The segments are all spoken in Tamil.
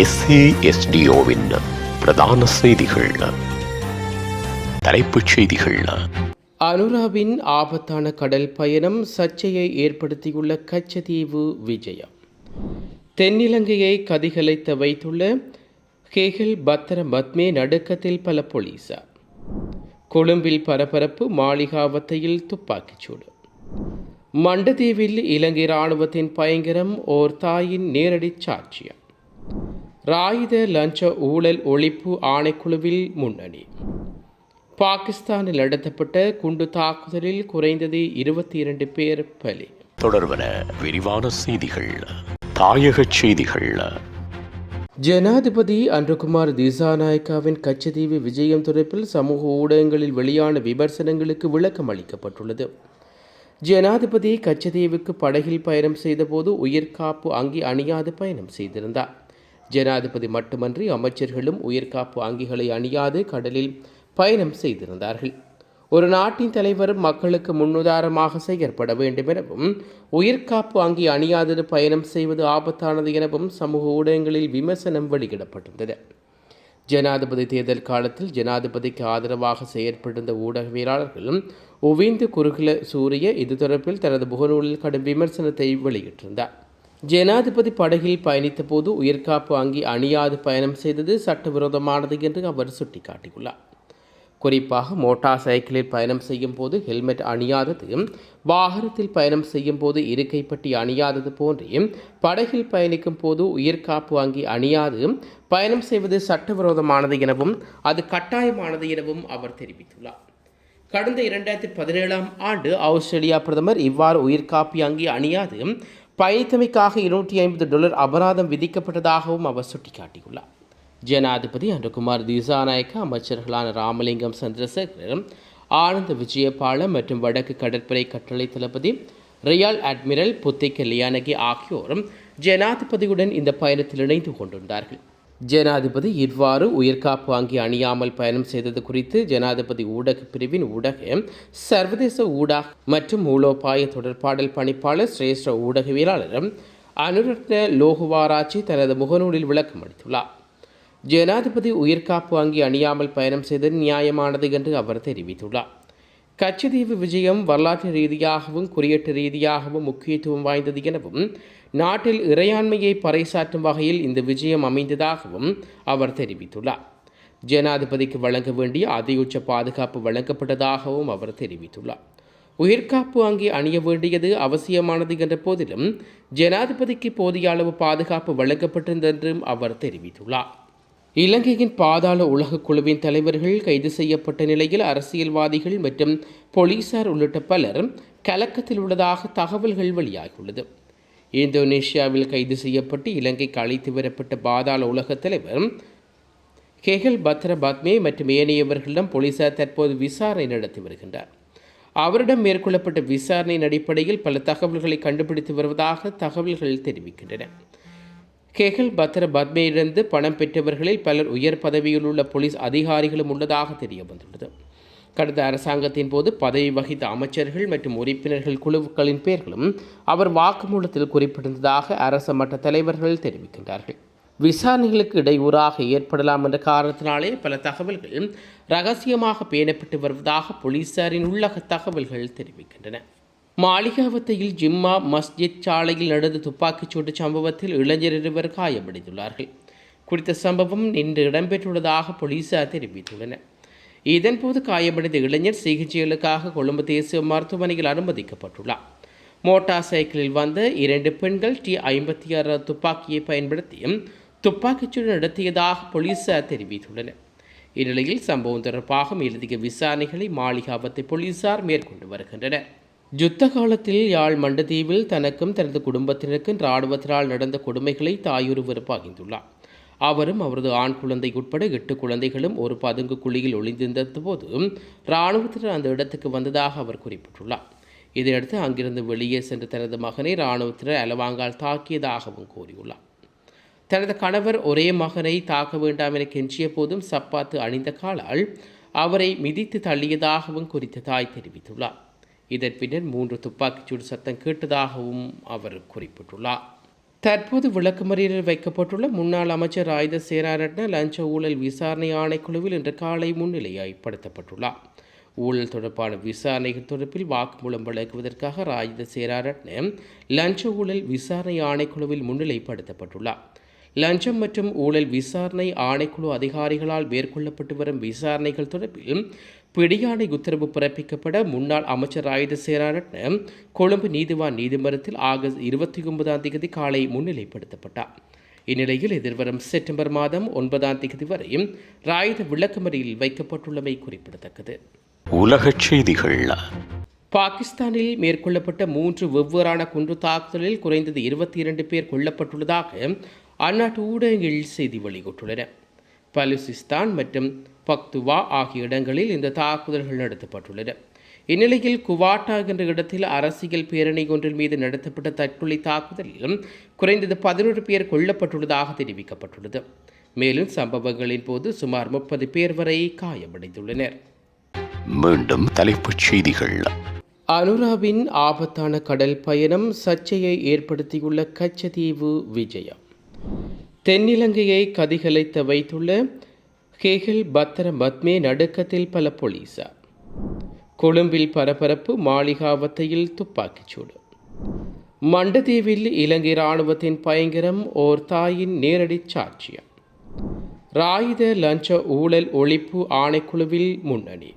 எஸ்ஏஎஸ்டிஓவின் பிரதான செய்திகள். தலைப்புச் செய்திகள். அனுராவின் ஆபத்தான கடல் பயணம் சர்ச்சையை ஏற்படுத்தியுள்ள கச்சதீவு விஜயம். தென்னிலங்கையை கதிகலைத்த வைத்துள்ள கேகில் பத்திர பத்மே நடுக்கத்தில் பல போலீசார். கொழும்பில் பரபரப்பு மாளிகாவத்தையில் துப்பாக்கிச்சூடு. மண்டதீவில் இலங்கை இராணுவத்தின் பயங்கரம் ஓர் தாயின் நேரடி சாட்சியம். ராயுத லஞ்ச ஊழல் ஒழிப்பு ஆணைக்குழுவில் முன்னணி. பாகிஸ்தானில் நடத்தப்பட்ட குண்டு தாக்குதலில் குறைந்தது இருபத்தி இரண்டு பேர் பலி. தொடர்பன விரிவான செய்திகள் தாயகச் செய்திகள். ஜனாதிபதி அன்றகுமார் திசாநாயக்காவின் கச்சதீவு விஜயம் தொடர்பில் சமூக ஊடகங்களில் வெளியான விமர்சனங்களுக்கு விளக்கம் அளிக்கப்பட்டுள்ளது. ஜனாதிபதி கச்சதீவுக்கு படகில் பயணம் செய்தபோது உயிர்காப்பு அங்கி அணியாது பயணம் செய்திருந்தார். ஜனாதிபதி மட்டுமன்றி அமைச்சர்களும் உயிர்காப்பு அங்கிகளை அணியாது கடலில் பயணம் செய்திருந்தார்கள். ஒரு நாட்டின் தலைவர் மக்களுக்கு முன்னுதாரணமாக செயற்பட வேண்டும் எனவும் உயிர்காப்பு அங்கி அணியாதது பயணம் செய்வது ஆபத்தானது எனவும் சமூக ஊடகங்களில் விமர்சனம் வெளியிடப்பட்டிருந்தது. ஜனாதிபதி தேர்தல் காலத்தில் ஜனாதிபதிக்கு ஆதரவாக செயற்பட்டிருந்த ஊடகவியலாளர்களும் உவிந்து குறுகில சூரிய இது தொடர்பில் தனது முகநூலில் கடும் விமர்சனத்தை வெளியிட்டிருந்தார். ஜனாதிபதி படகில் பயணித்த போது உயிர்காப்பு அங்கி அணியாது பயணம் செய்தது சட்டவிரோதமானது என்று அவர் சுட்டிக்காட்டியுள்ளார். குறிப்பாக மோட்டார் சைக்கிளில் பயணம் செய்யும் போது ஹெல்மெட் அணியாதது வாகனத்தில் பயணம் செய்யும் போது இருக்கைப்பட்டி அணியாதது போன்றே படகில் பயணிக்கும் போது உயிர்காப்பு அங்கி அணியாது பயணம் செய்வது சட்டவிரோதமானது எனவும் அது கட்டாயமானது எனவும் அவர் தெரிவித்துள்ளார். கடந்த இரண்டாயிரத்தி பதினேழாம் ஆண்டு ஆஸ்திரேலியா பிரதமர் இவ்வாறு உயிர்காப்பி அங்கி அணியாது பயணித்தமைக்காக இருநூற்றி ஐம்பது டாலர் அபராதம் விதிக்கப்பட்டதாகவும் அவர் சுட்டிக்காட்டியுள்ளார். ஜனாதிபதி அனுகுமார் திசாநாயக்க அமைச்சர்களான ராமலிங்கம் சந்திரசேகர் ஆனந்த விஜயபால மற்றும் வடக்கு கடற்படை கட்டளை தளபதி ரியால் அட்மிரல் புத்திக லியானகி ஆகியோரும் ஜனாதிபதியுடன் இந்த பயணத்தில் இணைந்து கொண்டிருந்தார்கள். ஜனாதிபதி இவ்வாறு உயிர்காப்பு அங்கி அணியாமல் பயணம் செய்தது குறித்து ஜனாதிபதி ஊடக பிரிவின் ஊடக சர்வதேச ஊடக மற்றும் மூலோபாய தொடர்பாடல் பணிப்பாளர் சிரேஷ்ட ஊடகவியலாளரும் அனுரத்ன லோகுவாராச்சி தனது முகநூலில் விளக்கம் அளித்துள்ளார். ஜனாதிபதி உயிர்காப்பு அங்கி அணியாமல் பயணம் செய்தது நியாயமானது என்று அவர் தெரிவித்துள்ளார். கச்சதீவு விஜயம் வரலாற்று ரீதியாகவும் குறியீட்டு ரீதியாகவும் முக்கியத்துவம் வாய்ந்தது எனவும் நாட்டில் இறையாண்மையை பறைசாற்றும் வகையில் இந்த விஜயம் அமைந்ததாகவும் அவர் தெரிவித்துள்ளார். ஜனாதிபதிக்கு வழங்க வேண்டிய அதியுச்ச பாதுகாப்பு வழங்கப்பட்டதாகவும் அவர் தெரிவித்துள்ளார். உயிர்காப்பு அங்கே அணிய வேண்டியது அவசியமானது என்ற போதிலும் ஜனாதிபதிக்கு போதிய அளவு பாதுகாப்பு வழங்கப்பட்டிருந்தென்றும் அவர் தெரிவித்துள்ளார். இலங்கையின் பாதாள உலக குழுவின் தலைவர்கள் கைது செய்யப்பட்ட நிலையில் அரசியல்வாதிகள் மற்றும் போலீசார் உள்ளிட்ட பலர் கலக்கத்தில் உள்ளதாக தகவல்கள் வெளியாகியுள்ளது. இந்தோனேஷியாவில் கைது செய்யப்பட்டு இலங்கைக்கு அழைத்து வரப்பட்ட பாதாள உலக தலைவர் கெகல் பத்ர பத்மே மற்றும் ஏனையவர்களிடம் போலீசார் தற்போது விசாரணை நடத்தி வருகின்றார். அவரிடம் மேற்கொள்ளப்பட்ட விசாரணையின் அடிப்படையில் பல தகவல்களை கண்டுபிடித்து வருவதாக தகவல்கள் தெரிவிக்கின்றன. கெகல் பத்ர பத்மேயிலிருந்து பணம் பெற்றவர்களில் பலர் உயர் பதவியில் உள்ள போலீஸ் அதிகாரிகளும் உள்ளதாக தெரிய வந்துள்ளது. கடந்த அரசாங்கத்தின் போது பதவி வகித்த அமைச்சர்கள் மற்றும் உறுப்பினர்கள் குழுக்களின் பெயர்களும் அவர் வாக்குமூலத்தில் குறிப்பிட்டிருந்ததாக அரச மட்ட தலைவர்கள் தெரிவிக்கின்றார்கள். விசாரணைகளுக்கு இடையூறாக ஏற்படலாம் என்ற காரணத்தினாலே பல தகவல்கள் ரகசியமாக பேணப்பட்டு வருவதாக போலீசாரின் உள்ளக தகவல்கள் தெரிவிக்கின்றன. மாளிகாவத்தையில் ஜிம்மா மஸ்ஜித் சாலையில் நடந்த துப்பாக்கிச்சூட்டு சம்பவத்தில் இளைஞர் இருவர் காயமடைந்துள்ளார்கள். குறித்த சம்பவம் இன்று இடம்பெற்றுள்ளதாக போலீசார் தெரிவித்துள்ளனர். இதன்போது காயமடைந்த இளைஞர் சிகிச்சைகளுக்காக கொழும்பு தேசிய மருத்துவமனையில் அனுமதிக்கப்பட்டுள்ளார். மோட்டார் சைக்கிளில் வந்த இரண்டு பெண்கள் டி ஐம்பத்தி ஆறு துப்பாக்கியை பயன்படுத்தியும் துப்பாக்கிச்சூடு நடத்தியதாக போலீசார் தெரிவித்துள்ளனர். இந்நிலையில் சம்பவம் தொடர்பாக மேலதிக விசாரணைகளை மாளிகாவத்தை போலீசார் மேற்கொண்டு வருகின்றனர். யுத்த காலத்தில் யாழ் மண்டதீவில் தனக்கும் தனது குடும்பத்தினருக்கும் இராணுவத்தினால் நடந்த கொடுமைகளை தாயொருவர் பகிர்ந்துள்ளார் அவரும் அவரது ஆண் குழந்தை உட்பட எட்டு குழந்தைகளும் ஒரு பதுங்கு குழியில் ஒளிந்திருந்த போது இராணுவத்தினர் அந்த இடத்துக்கு வந்ததாக அவர் குறிப்பிட்டுள்ளார். இதையடுத்து அங்கிருந்து வெளியே சென்ற தனது மகனை இராணுவத்தினர் அலவாங்கால் தாக்கியதாகவும் கூறியுள்ளார். தனது கணவர் ஒரே மகனை தாக்க வேண்டாம் என கெஞ்சிய போதும் சப்பாத்து அணிந்த காலால் அவரை மிதித்து தள்ளியதாகவும் குறித்த தாய் தெரிவித்துள்ளார். இதன் பின்னர் மூன்று துப்பாக்கிச்சூடு சத்தம் கேட்டதாகவும் அவர் குறிப்பிட்டுள்ளார். தற்போது விளக்கமறியலில் வைக்கப்பட்டுள்ள முன்னாள் அமைச்சர் ஆயுத சேனாரட்ன லஞ்ச ஊழல் விசாரணை ஆணைக்குழுவில் இன்று காலை முன்னிலையாய்ப்படுத்தப்பட்டுள்ளார். ஊழல் தொடர்பான விசாரணைகள் தொடர்பில் வாக்குமூலம் வழங்குவதற்காக ராஜித சேராரட்ன லஞ்ச ஊழல் விசாரணை ஆணைக்குழுவில் முன்னிலைப்படுத்தப்பட்டுள்ளார். லஞ்சம் மற்றும் ஊழல் விசாரணை ஆணைக்குழு அதிகாரிகளால் மேற்கொள்ளப்பட்டு வரும் விசாரணைகள் தொடர்பில் பிடியாணை உத்தரவு பிறப்பிக்கப்பட முன்னாள் அமைச்சர் ஆயுத சேனாரட்ன கொழும்பு நீதிவான் நீதிமன்றத்தில் ஆகஸ்ட் இருபத்தி ஒன்பதாம் தேதி காலை முன்னிலைப்படுத்தப்பட்டார். இந்நிலையில் எதிர்வரும் செப்டம்பர் மாதம் ஒன்பதாம் தேதி வரை ராயுத விளக்கமறியில் வைக்கப்பட்டுள்ளமை குறிப்பிடத்தக்கது. உலகச் செய்திகள். பாகிஸ்தானில் மேற்கொள்ளப்பட்ட மூன்று வெவ்வேறான குண்டு தாக்குதலில் குறைந்தது இருபத்தி இரண்டு பேர் கொல்லப்பட்டுள்ளதாக அந்நாட்டு ஊடகங்கள் செய்தி வெளியிட்டுள்ளன. பலுசிஸ்தான் மற்றும் பக்துவா ஆகிய இடங்களில் இந்த தாக்குதல்கள் நடத்தப்பட்டுள்ளன. இந்நிலையில் குவாட்டா என்ற இடத்தில் அரசியல் பேரணி ஒன்றின் மீது நடத்தப்பட்ட தற்கொலை தாக்குதலில் குறைந்தது பதினொரு பேர் கொல்லப்பட்டுள்ளதாக தெரிவிக்கப்பட்டுள்ளது. மேலும் சம்பவங்களின் போது சுமார் முப்பது பேர் வரை காயமடைந்துள்ளனர். மீண்டும் தலைப்புச் செய்திகள். அனுராவின் ஆபத்தான கடல் பயணம் சர்ச்சையை ஏற்படுத்தியுள்ள கச்சதீவு விஜயம். தென்னிலங்கையை கதிகலைத்த வைத்துள்ள கேகில் பத்திர மத்மே நடுக்கத்தில் பல போலீசார் கொழும்பில் பரபரப்பு மாளிகாவத்தையில் துப்பாக்கிச்சூடு. மண்டதீவில் இலங்கை இராணுவத்தின் பயங்கரம் ஓர் தாயின் நேரடி சாட்சியம். ராயுத லஞ்ச ஊழல் ஒழிப்பு ஆணைக்குழுவில் முன்னணி.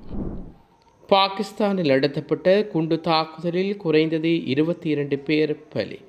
பாகிஸ்தானில் நடத்தப்பட்ட குண்டு தாக்குதலில் குறைந்தது இருபத்தி இரண்டு பேர் பலி.